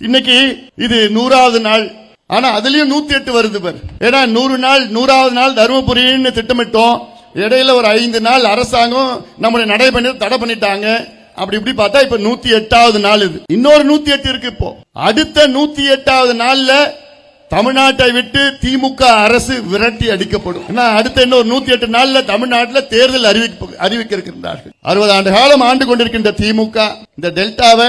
இன்னைக்கு இது நூறாவது நாள். ஆனா அதுலயும் நூத்தி எட்டு வருது பாரு. ஏன்னா நூறு நாள் நூறாவது நாள் தருமபுரின்னு திட்டமிட்டோம். இடையில ஒரு ஐந்து நாள் அரசாங்கம் நம்முடைய நடைபெற தடை பண்ணிட்டாங்க. அப்படி இப்படி பார்த்தா இப்ப நூத்தி எட்டாவது நாள் இது. இன்னொரு நூத்தி எட்டு இருக்கு இப்போ. அடுத்த நூத்தி எட்டாவது நாள்ல தமிழ்நாட்டை விட்டு திமுக அரசு விரட்டி அடிக்கப்படும். அடுத்த இன்னொரு நூத்தி எட்டு நாள்ல தமிழ்நாட்டில் தேர்தல் அறிவிக்க அறிவிக்க இருக்கின்றார்கள் அறுபது ஆண்டு காலம் ஆண்டு கொண்டிருக்கின்ற திமுக இந்த டெல்டாவை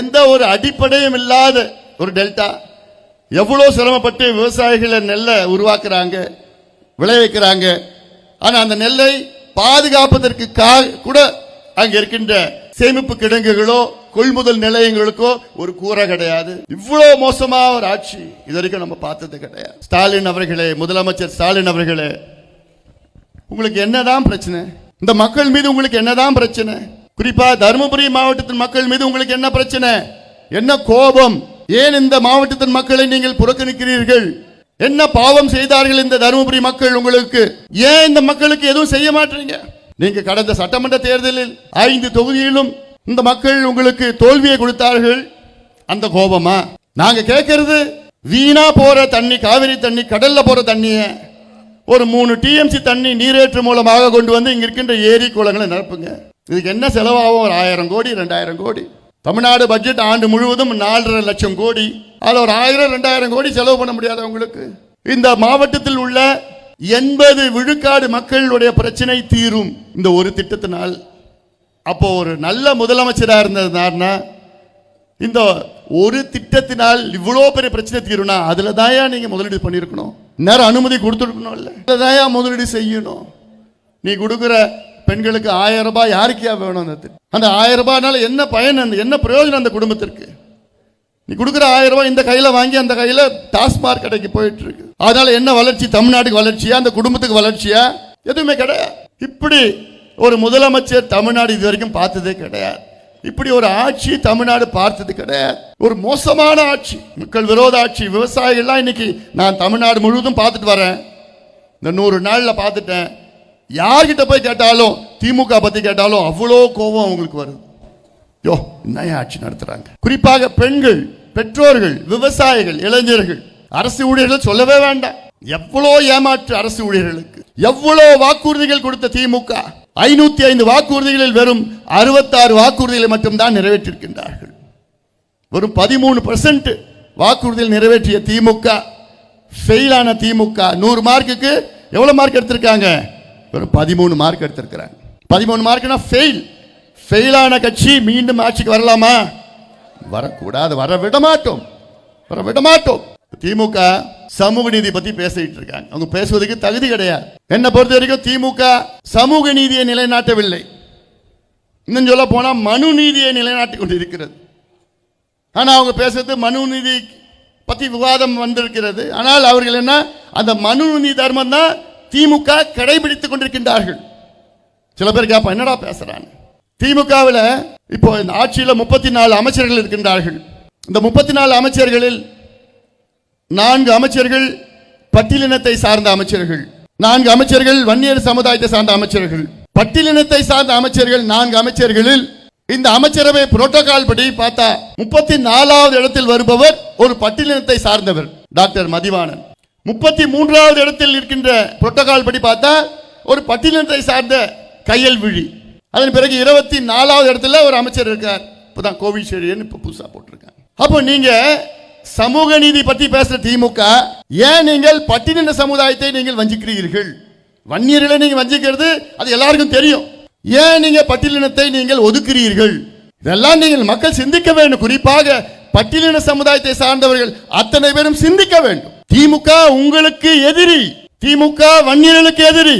எந்த ஒரு அடிப்படையும் இல்லாத ஒரு டெல்டா எவ்வளவு சிரமப்பட்டு விவசாயிகளை நெல்லை உருவாக்குறாங்க விளைவிக்கிறாங்க ஆனா அந்த நெல்லை பாதுகாப்பதற்கு கூட அங்க இருக்கின்ற சேமிப்பு கிடங்குகளோ கொள்முதல் நிலையங்களுக்கோ ஒரு கூரை கிடையாது. இவ்வளவு மோசமா ஒரு ஆட்சி இது வரைக்கும் நம்ம பார்த்தது கிடையாது. ஸ்டாலின் அவர்களே முதலமைச்சர் ஸ்டாலின் அவர்களே உங்களுக்கு என்னதான் பிரச்சனை? இந்த மக்கள் மீது உங்களுக்கு என்னதான் பிரச்சனை? குறிப்பா தருமபுரி மாவட்டத்தின் மக்கள் மீது உங்களுக்கு என்ன பிரச்சனை? என்ன கோபம்? ஏன் இந்த மாவட்டத்தின் மக்களை நீங்கள் புறக்கணிக்கிறீர்கள்? என்ன பாவம் செய்தார்கள் இந்த தருமபுரி மக்கள் உங்களுக்கு? ஏன் இந்த மக்களுக்கு எதுவும் செய்ய மாட்டீங்க? நீங்க கடந்த சட்டமன்ற தேர்தலில் ஐந்து தொகுதியிலும் இந்த மக்கள் உங்களுக்கு தோல்வியை கொடுத்தார்கள். அந்த கோபமா? நாங்க கேட்கறது வீணா போற தண்ணி காவிரி தண்ணி கடல்ல போற தண்ணிய ஒரு மூணு டிஎம்சி தண்ணி நீரேற்று மூலமாக கொண்டு வந்து இங்க இருக்கின்ற ஏரி குளங்களை நிரப்புங்க. இதுக்கு என்ன செலவாகும்? ஒரு ஆயிரம் கோடி ரெண்டாயிரம் கோடி. தமிழ்நாடு பட்ஜெட் ஆண்டு முழுவதும் நாலரை லட்சம் கோடி. அதில் ஒரு ஆயிரம் ரெண்டாயிரம் கோடி செலவு பண்ண முடியாது உங்களுக்கு இந்த மாவட்டத்தில் உள்ள எண்பது விழுக்காடு மக்களுடைய பிரச்சனை தீரும். இந்த ஒரு திட்டத்தினால் அப்போ ஒரு நல்ல முதலமைச்சராக இருந்ததுனா இந்த ஒரு திட்டத்தினால் இவ்வளோ பெரிய பிரச்சனை தீரும்னா அதில் தாயா நீங்கள் முதலீடு பண்ணியிருக்கணும்? நேரம் அனுமதி கொடுத்துருக்கணும்ல. அதுல தாயா முதலீடு செய்யணும். நீ கொடுக்குற பெண்களுக்கு ஆயிரம் ரூபாய் யாருக்கியா வேணும் அந்த அந்த ஆயிரம் ரூபாய்னால என்ன பயன் அந்த என்ன பிரயோஜனம் அந்த குடும்பத்திற்கு? நீ கொடுக்குற ஆயிரம் ரூபாய் இந்த கையில் வாங்கி அந்த கையில் டாஸ்மார்க் கடைக்கு போயிட்டு இருக்கு. அதனால என்ன வளர்ச்சி? தமிழ்நாட்டுக்கு வளர்ச்சியா? அந்த குடும்பத்துக்கு வளர்ச்சியா? எதுவுமே கிடையாது இப்படி ஒரு முதலமைச்சர் தமிழ்நாடு இது வரைக்கும் பார்த்ததே கிடையாது. இப்படி ஒரு ஆட்சி தமிழ்நாடு பார்த்தது கிடையாது. ஒரு மோசமான ஆட்சி மக்கள் விரோத ஆட்சி விவசாயிகள்லாம் இன்னைக்கு நான் தமிழ்நாடு முழுவதும் பார்த்துட்டு வரேன். இந்த நூறு நாளில் பார்த்துட்டேன். யார்கிட்ட போய் கேட்டாலும் திமுக பற்றி கேட்டாலும் அவ்வளோ கோபம் அவங்களுக்கு வருது. யோ என்ன ஆட்சி நடத்துகிறாங்க குறிப்பாக பெண்கள் பெற்றோர்கள் விவசாயிகள் இளைஞர்கள் அரசு ஊழியர்கள் சொல்லவே வேண்டாம். எவ்வளோ ஏமாற்று அரசு ஊழியர்களுக்கு. எவ்வளோ வாக்குறுதிகள் கொடுத்த திமுக? ஐநூத்தி ஐந்து வாக்குறுதிகளில் வெறும் அறுபத்தாறு வாக்குறுதிகளை மட்டும்தான் நிறைவேற்றிருக்கின்றார்கள். வெறும் பதிமூணு பர்சன்ட் வாக்குறுதியில் நிறைவேற்றிய திமுக ஃபெயிலான திமுக. நூறு மார்க்குக்கு எவ்வளோ மார்க் எடுத்திருக்காங்க? வெறும் பதிமூணு மார்க் எடுத்திருக்கிறாங்க. பதிமூணு மார்க்னா ஃபெயில் ஃபெயிலான கட்சி மீண்டும் ஆட்சிக்கு வரலாமா? வரக்கூடாது. வர விட மாட்டோம் வர விட மாட்டோம் திமுக சமூக நீதி பத்தி பேசிட்டு இருக்காங்க. அவங்க பேசுவதற்கு தகுதி கிடையாது. என்ன பொறுத்த வரைக்கும் திமுக சமூக நீதியை நிலைநாட்டவில்லை. இன்னும் சொல்ல போனா மனு நீதியை நிலைநாட்டிக் கொண்டிருக்கிறது. ஆனா அவங்க பேசுறது மனு நீதி பத்தி விவாதம் வந்திருக்கிறது. ஆனால் அவர்கள் என்ன? அந்த மனு நீதி தர்மம் தான் திமுக கடைபிடித்துக் கொண்டிருக்கின்றார்கள். சில பேர் கேப்பா என்னடா பேசுறாங்க திமுகவில் இப்போ இந்த ஆட்சியில் முப்பத்தி நாலு அமைச்சர்கள் இருக்கின்றார்கள். இந்த முப்பத்தி நாலு அமைச்சர்களில் நான்கு அமைச்சர்கள் பட்டியலினத்தை சார்ந்த அமைச்சர்கள். நான்கு அமைச்சர்கள் வன்னியர் சமுதாயத்தை சார்ந்த அமைச்சர்கள். பட்டியலினத்தை சார்ந்த அமைச்சர்கள் நான்கு அமைச்சர்களில் இந்த அமைச்சரவை புரோட்டோகால் படி பார்த்தா முப்பத்தி நாலாவது இடத்தில் வருபவர் ஒரு பட்டியலினத்தை சார்ந்தவர் டாக்டர் மதிவாணன். முப்பத்தி மூன்றாவது இடத்தில் இருக்கின்ற புரோட்டோகால் படி பார்த்தா ஒரு பட்டியலினத்தை சார்ந்த கையல் விழி அதன் பிறகு இருபத்தி நாலாவது இடத்துல ஒரு அமைச்சர் இருக்கார். இப்போதான் கோவிஷேரியன் இப்போ புதுசாக போட்டிருக்காங்க. அப்போ நீங்கள் சமூக நீதி பற்றி பேசுற திமுக ஏன் நீங்கள் பட்டியலின சமுதாயத்தை நீங்கள் வஞ்சிக்கிறீர்கள்? வன்னியர்களை நீங்க வஞ்சிக்கிறது அது எல்லாருக்கும் தெரியும். ஏன் நீங்க பட்டியலினத்தை நீங்கள் ஒதுக்குறீர்கள்? இதெல்லாம் நீங்கள் மக்கள் சிந்திக்க வேண்டும். குறிப்பாக பட்டியலின சமுதாயத்தை சார்ந்தவர்கள் அத்தனை பேரும் சிந்திக்க வேண்டும். திமுக உங்களுக்கு எதிரி. திமுக வன்னியர்களுக்கு எதிரி.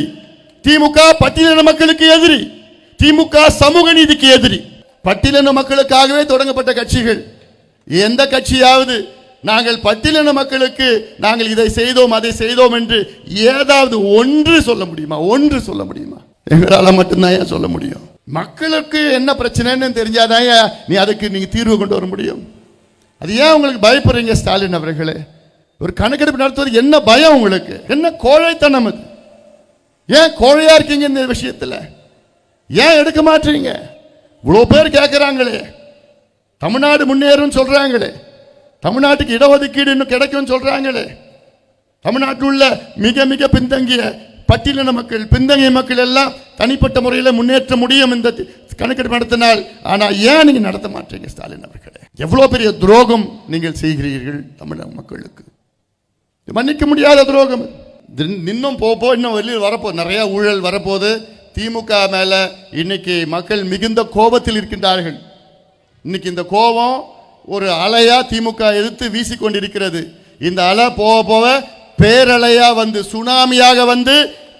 திமுக பட்டியலின மக்களுக்கு எதிரி. திமுக சமூக நீதிக்கு எதிரி. பட்டியலின மக்களுக்காகவே தொடங்கப்பட்ட கட்சிகள். எந்த கட்சியாவது நாங்கள் பத்திலின மக்களுக்கு நாங்கள் இதை செய்தோம் அதை செய்தோம் என்று ஏதாவது ஒன்று சொல்ல முடியுமா? ஒன்று சொல்ல முடியுமா? எங்களால் மட்டும்தான் ஏன் சொல்ல முடியும்? மக்களுக்கு என்ன பிரச்சனைன்னு தெரிஞ்சாதான் நீ அதுக்கு நீங்கள் தீர்வு கொண்டு வர முடியும்? அது ஏன் உங்களுக்கு பயப்படுறீங்க ஸ்டாலின் அவர்களே? ஒரு கணக்கெடுப்பு நடத்துவது என்ன பயம் உங்களுக்கு? என்ன கோழைத்தனம் அது? ஏன் கோழையா இருக்கீங்க இந்த விஷயத்தில்? ஏன் எடுக்க மாட்டீங்க? இவ்வளோ பேர் கேட்குறாங்களே தமிழ்நாடு முன்னேறும் சொல்கிறாங்களே தமிழ்நாட்டுக்கு இடஒதுக்கீடு இன்னும் கிடைக்கும்னு சொல்றாங்களே. தமிழ்நாட்டில் உள்ள மிக மிக பின்தங்கிய பட்டியலின மக்கள் பின்தங்கிய மக்கள் எல்லாம் தனிப்பட்ட முறையில் முன்னேற்ற முடியும் இந்த கணக்கெடுப்பு நடத்தினால். ஆனால் ஏன் நீங்கள் நடத்த மாட்டீங்க ஸ்டாலின் அவர்களே? எவ்வளோ பெரிய துரோகம் நீங்கள் செய்கிறீர்கள் தமிழக மக்களுக்கு. இது மன்னிக்க முடியாத துரோகம். இன்னும் போக இன்னும் வெளியில் வரப்போ நிறைய ஊழல் வரப்போகுது. திமுக மேலே இன்னைக்கு மக்கள் மிகுந்த கோபத்தில் இருக்கின்றார்கள். இன்னைக்கு இந்த கோபம் ஒரு அலையாக திமுக எதிர்த்து வீசிக்கொண்டிருக்கிறது. இந்த அலை போக போக பேரலையாக வந்து சுனாமியாக வந்து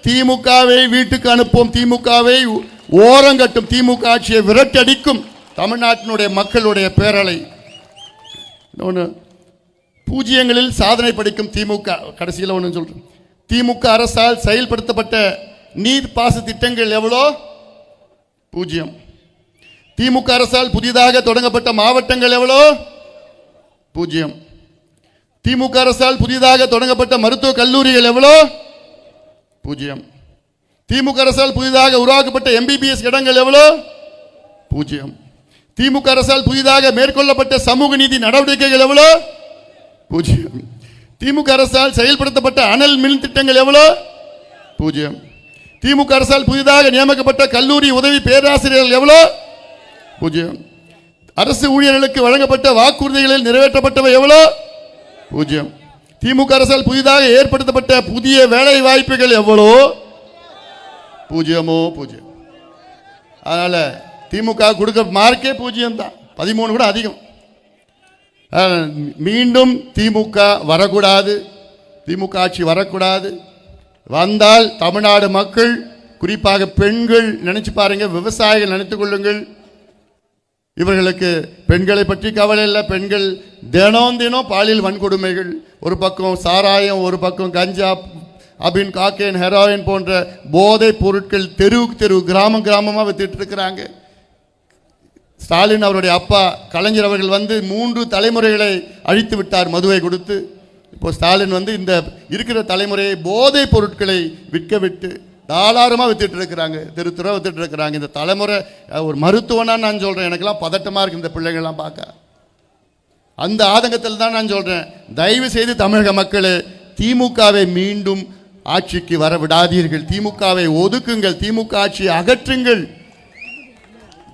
திமுகவை வீட்டுக்கு அனுப்பும் திமுகவை ஓரங்கட்டும் திமுக ஆட்சியை விரட்டடிக்கும் தமிழ்நாட்டினுடைய மக்களுடைய பேரலை. ஒன்று பூஜ்ஜியங்களில் சாதனை படிக்கும் திமுக கடைசியில் ஒன்று சொல்கிறேன் திமுக அரசால் செயல்படுத்தப்பட்ட நீர் பாச திட்டங்கள் எவ்வளோ? பூஜ்ஜியம். திமுக அரசால் புதிதாக தொடங்கப்பட்ட மாவட்டங்கள் எவ்வளோ? பூஜ்ஜியம். திமுக அரசால் புதிதாக தொடங்கப்பட்ட மருத்துவக் கல்லூரிகள் எவ்வளோ? பூஜ்ஜியம். திமுக அரசால் புதிதாக உருவாக்கப்பட்ட எம்பிபிஎஸ் இடங்கள் எவ்வளோ? பூஜ்ஜியம். திமுக அரசால் புதிதாக மேற்கொள்ளப்பட்ட சமூக நீதி நடவடிக்கைகள் எவ்வளோ? பூஜ்ஜியம். திமுக அரசால் செயல்படுத்தப்பட்ட அனல் மின் திட்டங்கள் எவ்வளோ? பூஜ்ஜியம். திமுக அரசால் புதிதாக நியமிக்கப்பட்ட கல்லூரி உதவி பேராசிரியர்கள் எவ்வளோ? பூஜ்ஜியம். அரசு ஊழியர்களுக்கு வழங்கப்பட்ட வாக்குறுதிகளில் நிறைவேற்றப்பட்டவை எவ்வளோ? பூஜ்ஜியம். திமுக அரசால் புதிதாக ஏற்படுத்தப்பட்ட புதிய வேலை வாய்ப்புகள் எவ்வளோ? பூஜ்ஜியமோ? பூஜ்ஜியம். அதனால் திமுக கொடுக்க மார்க்கே பூஜ்ஜியம் தான் பதிமூணு கூட அதிகம். மீண்டும் திமுக வரக்கூடாது. திமுக ஆட்சி வரக்கூடாது. வந்தால் தமிழ்நாடு மக்கள் குறிப்பாக பெண்கள் நினைச்சு பாருங்கள் விவசாயிகள் நினைத்து கொள்ளுங்கள். இவர்களுக்கு பெண்களை பற்றி கவலை இல்லை. பெண்கள் தினம் தினம் பாலியல் வன்கொடுமைகள் ஒரு பக்கம் சாராயம் ஒரு பக்கம் கஞ்சா அபின் காக்கேன் ஹெராயின் போன்ற போதைப் பொருட்கள் தெருவுக்கு தெரு கிராமம் கிராமமாக வித்துட்டு இருக்கிறாங்க. ஸ்டாலின் அவருடைய அப்பா கலைஞர் அவர்கள் வந்து மூன்று தலைமுறைகளை அழித்து விட்டார் மதுவை கொடுத்து. இப்போ ஸ்டாலின் வந்து இந்த இருக்கிற தலைமுறையை போதைப் பொருட்களை விற்க விட்டு தாராளமாக வித்துட்டு இருக்கிறாங்க. தெரு வித்துட்டு இருக்கிறாங்க. இந்த தலைமுறை ஒரு மருத்துவனா நான் சொல்கிறேன் எனக்கெல்லாம் பதட்டமாக இருக்குது இந்த பிள்ளைங்கள்லாம் பார்க்க. அந்த ஆதங்கத்தில் தான் நான் சொல்கிறேன் தயவு செய்து தமிழக மக்கள் திமுகவை மீண்டும் ஆட்சிக்கு வர விடாதீர்கள். திமுகவை ஒதுக்குங்கள். திமுக ஆட்சியை அகற்றுங்கள்.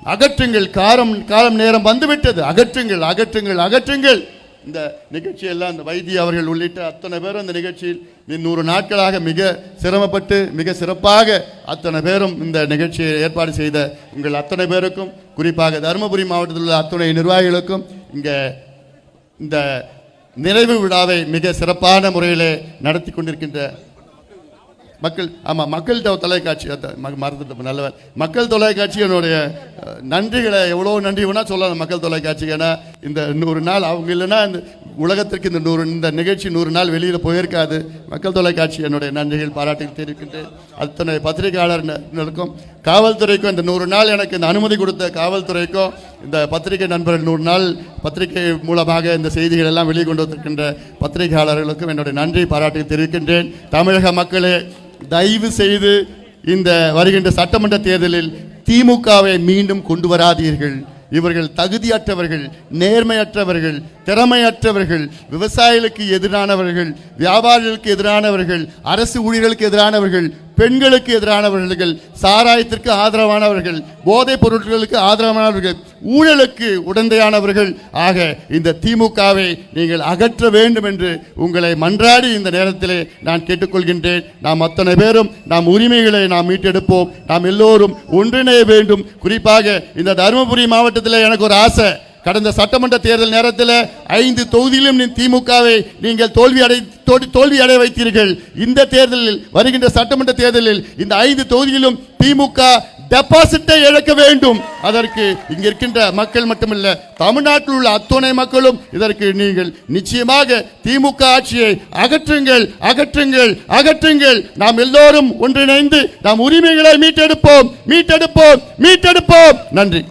அகற்றுங்கள். காரம் காலம் நேரம் வந்துவிட்டது. அகற்றுங்கள் அகற்றுங்கள் அகற்றுங்கள். இந்த நிகழ்ச்சியெல்லாம் இந்த வைத்திய அவர்கள் உள்ளிட்ட அத்தனை பேரும் இந்த நிகழ்ச்சியில் நூறு நாட்களாக மிக சிரமப்பட்டு மிக சிறப்பாக அத்தனை பேரும் இந்த நிகழ்ச்சியை ஏற்பாடு செய்த உங்கள் அத்தனை பேருக்கும் குறிப்பாக தருமபுரி மாவட்டத்தில் உள்ள அத்துணை நிர்வாகிகளுக்கும் இங்கே இந்த நிறைவு விழாவை மிக சிறப்பான முறையில் நடத்தி கொண்டிருக்கின்ற மக்கள் ஆமாம் மக்கள் தொலைக்காட்சி ம- மறந்துட்டு நல்லவர் மக்கள் தொலைக்காட்சி என்னுடைய நன்றிகளை எவ்வளோ நன்றி வேணால் சொல்லலாம் மக்கள் தொலைக்காட்சி ஏன்னா இந்த நூறு நாள் அவங்க இல்லைன்னா இந்த உலகத்திற்கு இந்த நூறு இந்த நிகழ்ச்சி நூறு நாள் வெளியில் போயிருக்காது. மக்கள் தொலைக்காட்சி என்னுடைய நன்றிகள் பாராட்டுகள் தெரிவிக்கின்றேன். அத்தனை பத்திரிகையாளர்களுக்கும் காவல்துறைக்கும் இந்த நூறு நாள் எனக்கு இந்த அனுமதி கொடுத்த காவல்துறைக்கும் இந்த பத்திரிகை நண்பர்கள் நூறு நாள் பத்திரிகை மூலமாக இந்த செய்திகள் எல்லாம் வெளிக்கொண்டு வந்திருக்கின்ற பத்திரிகையாளர்களுக்கும் என்னுடைய நன்றி பாராட்டு தெரிவிக்கின்றேன். தமிழக மக்களே தயவு செய்து இந்த வருகின்ற சட்டமன்ற தேர்தலில் திமுகவை மீண்டும் கொண்டு வராதீர்கள். இவர்கள் தகுதியற்றவர்கள் நேர்மையற்றவர்கள் திறமையற்றவர்கள் விவசாயிகளுக்கு எதிரானவர்கள் வியாபாரிகளுக்கு எதிரானவர்கள் அரசு ஊழியர்களுக்கு எதிரானவர்கள் பெண்களுக்கு எதிரானவர்கள் சாராயத்திற்கு ஆதரவானவர்கள் போதைப் பொருட்களுக்கு ஆதரவானவர்கள் ஊழலுக்கு உடந்தையானவர்கள். ஆக இந்த திமுகவை நீங்கள் அகற்ற வேண்டும் என்று உங்களை மன்றாடி இந்த நேரத்திலே நான் கேட்டுக்கொள்கின்றேன். நாம் அத்தனை பேரும் நாம் உரிமைகளை நாம் மீட்டெடுப்போம். நாம் எல்லோரும் ஒன்றிணைய வேண்டும். குறிப்பாக இந்த தருமபுரி மாவட்டத்தில் எனக்கு ஒரு ஆசை. கடந்த சட்டமன்ற தேர்தல் நேரத்தில் ஐந்து தொகுதியிலும் திமுகவை நீங்கள் தோல்வி அடை தோல்வி- தோல்வி அடைய வைத்தீர்கள். இந்த தேர்தலில் வருகின்ற சட்டமன்ற தேர்தலில் இந்த ஐந்து தொகுதியிலும் திமுக டெபாசிட்டை இழக்க வேண்டும். அதற்கு இங்க இருக்கின்ற மக்கள் மட்டுமல்ல தமிழ்நாட்டில் உள்ள அத்துணை மக்களும் இதற்கு நீங்கள் நிச்சயமாக திமுக ஆட்சியை அகற்றுங்கள் அகற்றுங்கள் அகற்றுங்கள். நாம் எல்லோரும் ஒன்றிணைந்து நாம் உரிமைகளை மீட்டெடுப்போம் மீட்டெடுப்போம் மீட்டெடுப்போம். நன்றி.